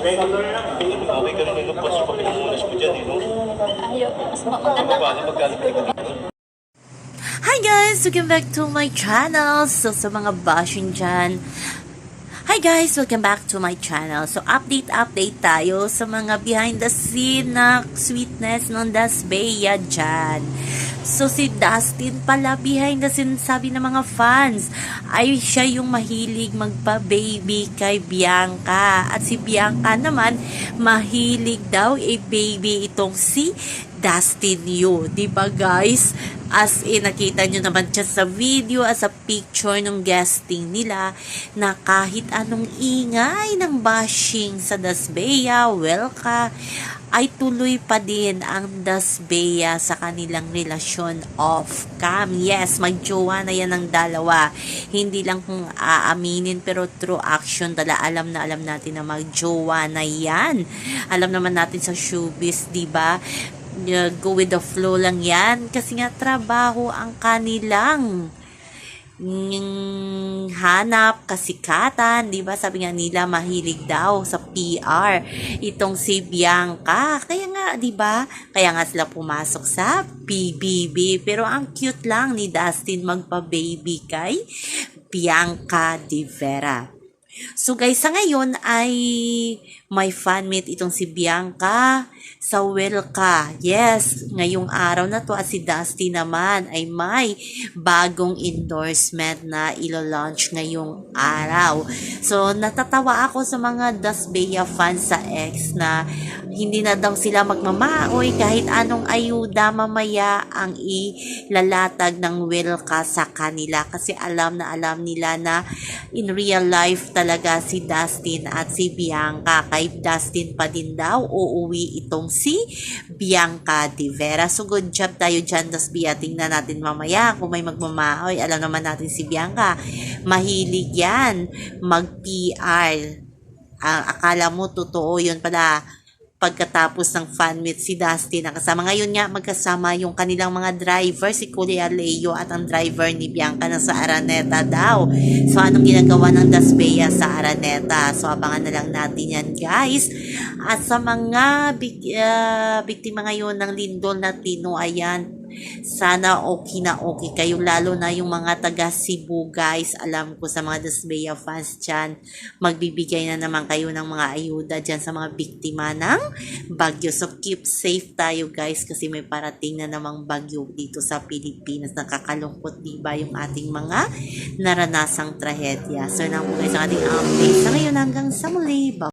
Lang. Okay ka rin nag-post pa pinumunas mo dyan, eh, no? Ayaw, mas mauna na. Paano magkano pinag Hi guys! Welcome back to my channel. So, sa mga bashing dyan, Hi guys! Welcome back to my channel. So, update-update tayo sa mga behind the scene na sweetness ng Dasbeya dyan. So, si Dustin pala behind the scene, sabi ng mga fans, ay siya yung mahilig magpa-baby kay Bianca. At si Bianca naman, mahilig daw i-baby itong si Dustin Yu. Ba guys? As in, nakita nyo naman siya sa video, as a picture ng guesting nila, na kahit anong ingay ng bashing sa Dasbeya, Welka, ay tuloy pa din ang Dasbeya sa kanilang relasyon off-cam. Yes, magjowa na yan ng dalawa. Hindi lang kung aaminin, pero through action, dala alam na alam natin na magjowa na yan. Alam naman natin sa showbiz, di ba? Uh, go with the flow lang yan. Kasi nga, trabaho ang kanilang mm, hanap, kasikatan, di ba? Sabi nga nila, mahilig daw sa PR. Itong si Bianca. Kaya nga, di ba? Kaya nga sila pumasok sa PBB. Pero ang cute lang ni Dustin magpa-baby kay Bianca Di Vera. So guys, sa ngayon ay may fanmate itong si Bianca sa Wilka. Yes, ngayong araw na to at si Dusty naman ay may bagong endorsement na ilo-launch ngayong araw. So natatawa ako sa mga Dasbeya fans sa X na hindi na daw sila magmamaoy kahit anong ayuda mamaya ang ilalatag ng Wilka sa kanila kasi alam na alam nila na in real life talaga si Dustin at si Bianca. Kay Dustin pa din daw uuwi itong si Bianca Di Vera. So good job tayo dyan, Dasbia. Tingnan natin mamaya kung may magmamahoy. Alam naman natin si Bianca. Mahilig yan mag-PR. Ang akala mo totoo yun pala pagkatapos ng fan meet si Dustin na kasama. Ngayon nga magkasama yung kanilang mga driver, si Kuya Leo at ang driver ni Bianca na sa Araneta daw. So anong ginagawa ng Dasbeya sa Araneta? So abangan na lang natin yan guys. At sa mga bik uh, biktima ngayon ng lindol na Tino, ayan, sana okay na okay kayo lalo na yung mga taga Cebu guys. Alam ko sa mga Dasbeya fans dyan magbibigay na naman kayo ng mga ayuda dyan sa mga biktima ng bagyo. So keep safe tayo guys kasi may parating na namang bagyo dito sa Pilipinas. Nakakalungkot diba yung ating mga naranasang trahedya. So na po guys ang ating update sa ngayon. Hanggang sa muli. Bye.